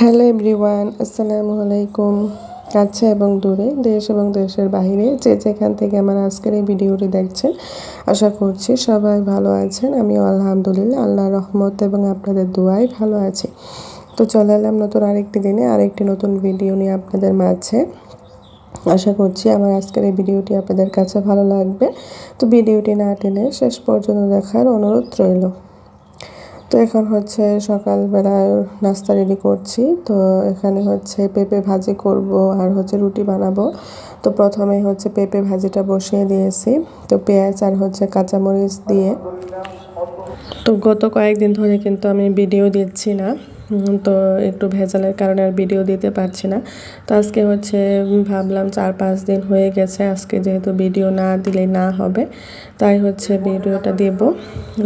Hello everyone, আসসালামু আলাইকুম। কাছে এবং দূরে, দেশ এবং দেশের বাইরে যে যেখান থেকে আমার আজকের এই ভিডিওটি দেখছেন, আশা করছি সবাই ভালো আছেন। আমি আলহামদুলিল্লাহ আল্লাহ রহমত এবং আপনাদের দোয়াই ভালো আছি। তো চলে এলাম নতুন আরেকটি দিনে, আরেকটি নতুন ভিডিও নিয়ে আপনাদের মাঝে। আশা করছি আমার আজকের এই ভিডিওটি আপনাদের কাছে ভালো লাগবে। তো ভিডিওটি না টেনে শেষ পর্যন্ত দেখার অনুরোধ রইল। তো এখন হচ্ছে সকালবেলায় নাস্তা রেডি করছি। তো এখানে হচ্ছে পেঁপে ভাজি করব আর হচ্ছে রুটি বানাবো। তো প্রথমে হচ্ছে পেঁপে ভাজিটা বসিয়ে দিয়েছি। তো পেঁয়াজ আর হচ্ছে কাঁচামরিচ দিয়ে। তো গত কয়েকদিন ধরে কিন্তু আমি ভিডিও দিচ্ছি না। তো একটু ভেজালের কারণে আর ভিডিও দিতে পারছি না। তো আজকে হচ্ছে ভাবলাম চার পাঁচ দিন হয়ে গেছে, আজকে যেহেতু ভিডিও না দিলে না হবে, তাই হচ্ছে ভিডিওটা দেব।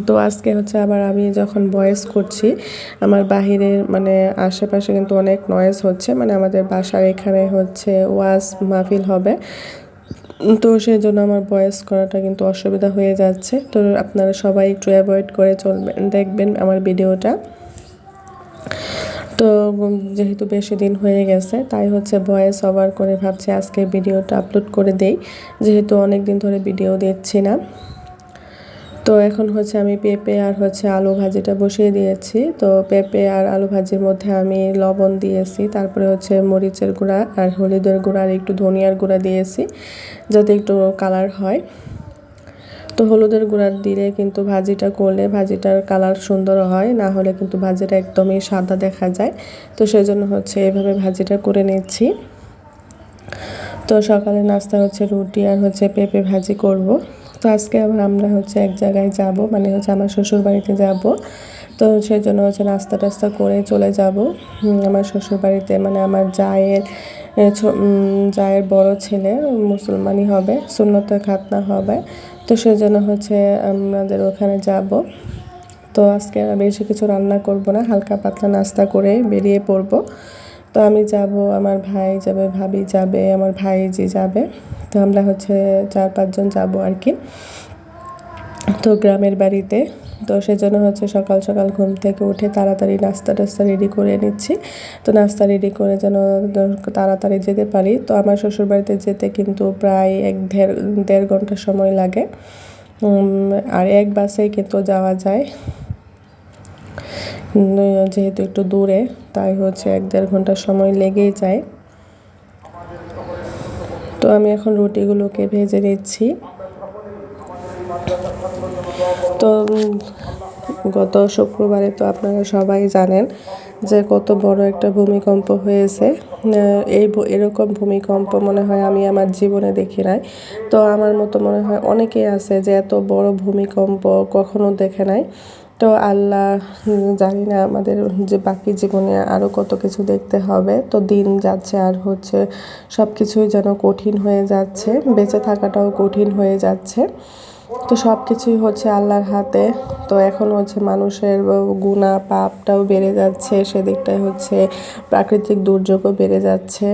তো আজকে হচ্ছে আবার আমি যখন ভয়েস করছি, আমার বাহিরের মানে আশেপাশে কিন্তু অনেক নয়েজ হচ্ছে মানে আমাদের বাসার এখানে হচ্ছে ওয়াজ মাহফিল হবে। তো সেই জন্য আমার ভয়েস করাটা কিন্তু অসুবিধা হয়ে যাচ্ছে। তো আপনারা সবাই একটু অ্যাভয়েড করে চলবেন, দেখবেন আমার ভিডিওটা তো যেহেতু বেশি দিন হয়ে গেছে, তাই হচ্ছে ভয়েস ওভার করে ভাবছি আজকে ভিডিওটা আপলোড করে দেই। যেহেতু অনেক দিন ধরে ভিডিও দিচ্ছি না। তো এখন হচ্ছে আমি পেঁপে আর হচ্ছে আলু ভাজিটা বসিয়ে দিয়েছি। তো পেঁপে আর আলু ভাজির মধ্যে আমি লবণ দিয়েছি, তারপরে হচ্ছে মরিচের গুঁড়া আর হলুদের গুঁড়া আর একটু ধনিয়ার গুঁড়া দিয়েছি, যাতে একটু কালার হয়। তো হলুদের গুঁড়া দিলে কিন্তু ভাজিটা করলে ভাজিটার কালার সুন্দর হয়, না হলে কিন্তু ভাজিটা একদমই সাদা দেখা যায়। তো সেই জন্য হচ্ছে এভাবে ভাজিটা করে নিচ্ছি। তো সকালে নাস্তা হচ্ছে রুটি আর হচ্ছে পেঁপে ভাজি করব। তো আজকে আবার আমরা হচ্ছে এক জায়গায় যাব মানে হচ্ছে আমার শ্বশুর বাড়িতে যাব। তো সেই জন্য হচ্ছে নাস্তা টাস্তা করে চলে যাব। আমার শ্বশুর বাড়িতে মানে আমার জায়ের জায়ের বড় ছেলে মুসলমানই হবে সুন্নতে খাতনা হবে। তো সেজন্য হচ্ছে আমাদের ওখানে যাব। তো আজকে বেশি কিছু রান্না করব না, হালকা পাতলা নাস্তা করে বেরিয়ে পড়ব। তো আমি যাব, আমার ভাই যাবে, ভাবি যাবে, আমার ভাই যে যাবে। তো আমরা হচ্ছে চার পাঁচজন যাব আর কি। তো গ্রামের বাড়িতে তো সেজন্য হচ্ছে সকাল সকাল ঘুম থেকে উঠে তাড়াতাড়ি নাস্তা টাস্তা রেডি করে নিচ্ছি। তো নাস্তা রেডি করে যেন তাড়াতাড়ি যেতে পারি। তো আমার শ্বশুরবাড়িতে যেতে কিন্তু প্রায় এক দেড় দেড় ঘণ্টা সময় লাগে। আর এক বাসেই কিন্তু যাওয়া যায়। যেহেতু একটু দূরে, তাই হচ্ছে এক দেড় ঘণ্টা সময় লেগেই যায়। তো আমি এখন রুটিগুলোকে ভেজে নিচ্ছি। তো গত শুক্রবারে তো আপনারা সবাই জানেন যে কত বড় একটা ভূমিকম্প হয়েছে। এই এরকম ভূমিকম্প মনে হয় আমি আমার জীবনে দেখি নাই। তো আমার মতো মনে হয় অনেকেই আছে যে এত বড় ভূমিকম্প কখনো দেখে নাই। তো আল্লাহ জানি না আমাদের যে বাকি জীবনে আরও কত কিছু দেখতে হবে। তো দিন যাচ্ছে আর হচ্ছে সব কিছুই যেন কঠিন হয়ে যাচ্ছে, বেঁচে থাকাটাও কঠিন হয়ে যাচ্ছে। তো সব কিছুই হচ্ছে আল্লাহর হাতে। তো এখন হচ্ছে মানুষের গুণা, পাপটাও বেড়ে যাচ্ছে, সেদিকটাই হচ্ছে প্রাকৃতিক দুর্যোগও বেড়ে যাচ্ছে।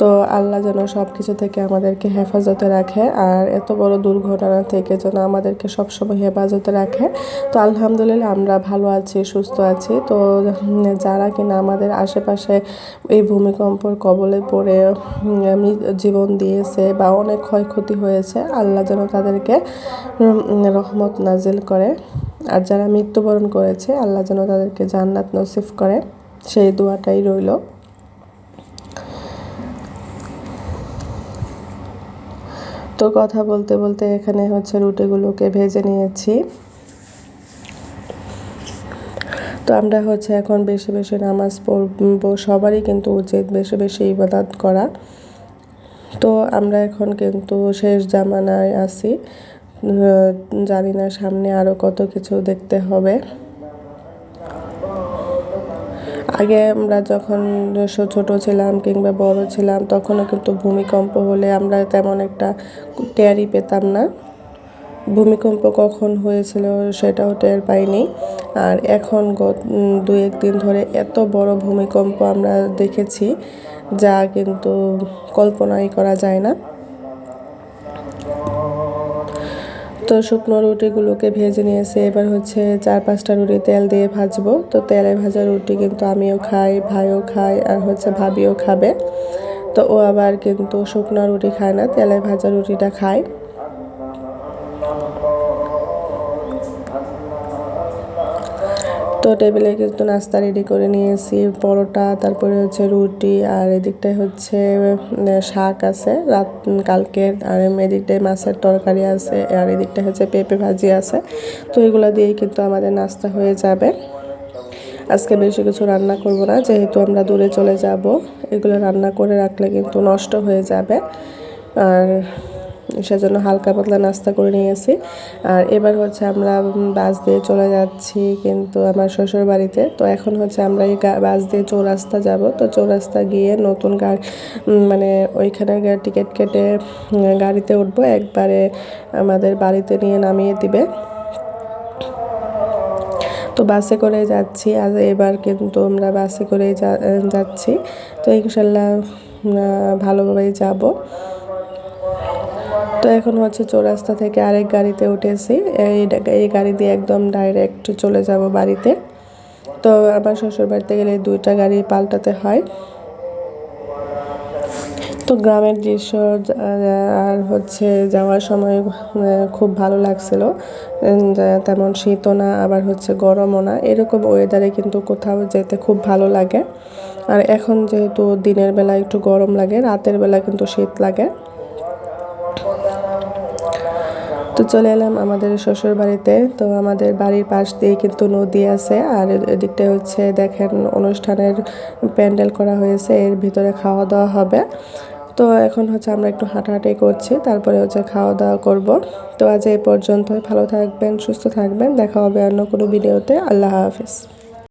তো আল্লাহ যেন সব কিছু থেকে আমাদেরকে হেফাজতে রাখে আর এত বড় দুর্ঘটনা থেকে যেন আমাদেরকে সবসময় হেফাজতে রাখে। তো আলহামদুলিল্লাহ আমরা ভালো আছি, সুস্থ আছি। তো যারা কিনা আমাদের আশেপাশে এই ভূমিকম্পর কবলে পড়ে জীবন দিয়েছে বা অনেক ক্ষয়ক্ষতি হয়েছে, আল্লাহ যেন তাদেরকে রহমত নাজিল করে। আর যারা মৃত্যুবরণ করেছে, আল্লাহ যেন তাদেরকে জান্নাত নসিফ করে। সেই দোয়াটাই রইল। তো কথা বলতে বলতে এখানে হচ্ছে রুটিগুলোকে ভেজে নিয়েছি। তো আমরা হচ্ছে এখন বেশি বেশি নামাজ পড়ব, সবারই কিন্তু উচিত বেশি বেশি ইবাদত করা। তো আমরা এখন কিন্তু শেষ জামানায় আছি। জানি না সামনে আরও কত কিছু দেখতে হবে। আগে আমরা যখন ছোট ছিলাম কিংবা বড় ছিলাম, তখনও কিন্তু ভূমিকম্প হলে আমরা তেমন একটা টেরই পেতাম না। ভূমিকম্প কখন হয়েছিল সেটাও টের পাইনি। আর এখন দু একদিন ধরে এত বড় ভূমিকম্প আমরা দেখেছি, যা কিন্তু কল্পনাই করা যায় না। তো শুকনো রুটিগুলোকে ভেজে নিয়েছে। এবার হচ্ছে চার পাঁচটা রুটি তেল দিয়ে ভাজবো। তো তেলে ভাজা রুটি কিন্তু আমিও খাই, ভাইও খাই আর হচ্ছে ভাবিও খাবে। তো ও আবার কিন্তু শুকনো রুটি খায় না, তেলে ভাজা রুটিটা খায়। তো টেবিলে কিন্তু নাস্তা রেডি করে নিয়েছি, পরোটা, তারপরে হচ্ছে রুটি, আর এদিকটায় হচ্ছে শাক আছে, রাত কালকের আর এদিকটায় মাছের তরকারি আছে, আর এদিকটায় হচ্ছে পেঁপে ভাজি আছে। তো এগুলো দিয়েই কিন্তু আমাদের নাস্তা হয়ে যাবে। আজকে বেশি কিছু রান্না করব না, যেহেতু আমরা দূরে চলে যাব, এগুলো রান্না করে রাখলে কিন্তু নষ্ট হয়ে যাবে। আর সেজন্য হালকা পাতলা নাস্তা করে নিয়েছি। আর এবার হচ্ছে আমরা বাস দিয়ে চলে যাচ্ছি কিন্তু আমার শ্বশুর বাড়িতে। তো এখন হচ্ছে আমরা এই বাস দিয়ে চৌরাস্তা যাব। তো চৌরাস্তা গিয়ে নতুন গাড়ি মানে ওইখানে টিকিট কেটে গাড়িতে উঠবো। একবারে আমাদের বাড়িতে নিয়ে নামিয়ে দিবে। তো বাসে করে যাচ্ছি। আর এবার কিন্তু আমরা বাসে করেই যাচ্ছি। তো ইনশাল্লাহ ভালোভাবেই যাব। তো এখন হচ্ছে চৌরাস্তা থেকে আরেক গাড়িতে উঠেছি। এই গাড়ি দিয়ে একদম ডাইরেক্ট চলে যাব বাড়িতে। তো আমার শ্বশুর বাড়িতে গেলে দুইটা গাড়ি পাল্টাতে হয়। তো গ্রামের দৃশ্য আর হচ্ছে যাওয়ার সময় খুব ভালো লাগছিল। তেমন শীতও না, আবার হচ্ছে গরমও না। এরকম ওয়েদারে কিন্তু কোথাও যেতে খুব ভালো লাগে। আর এখন যেহেতু দিনের বেলা একটু গরম লাগে, রাতের বেলা কিন্তু শীত লাগে। তো চলে এলাম আমাদের শ্বশুর বাড়িতে। তো আমাদের বাড়ির পাশ দিয়ে কিন্তু নদী আছে আর এদিকটা হচ্ছে দেখেন অনুষ্ঠানের প্যান্ডেল করা হয়েছে, এর ভিতরে খাওয়া দাওয়া হবে। তো এখন হচ্ছে আমরা একটু হাঁটাহাঁটি করছি, তারপরে হচ্ছে খাওয়া দাওয়া করব। তো আজ এই পর্যন্ত ভালো থাকবেন, সুস্থ থাকবেন, দেখা হবে অন্য কোনো ভিডিওতে, আল্লাহ হাফিজ।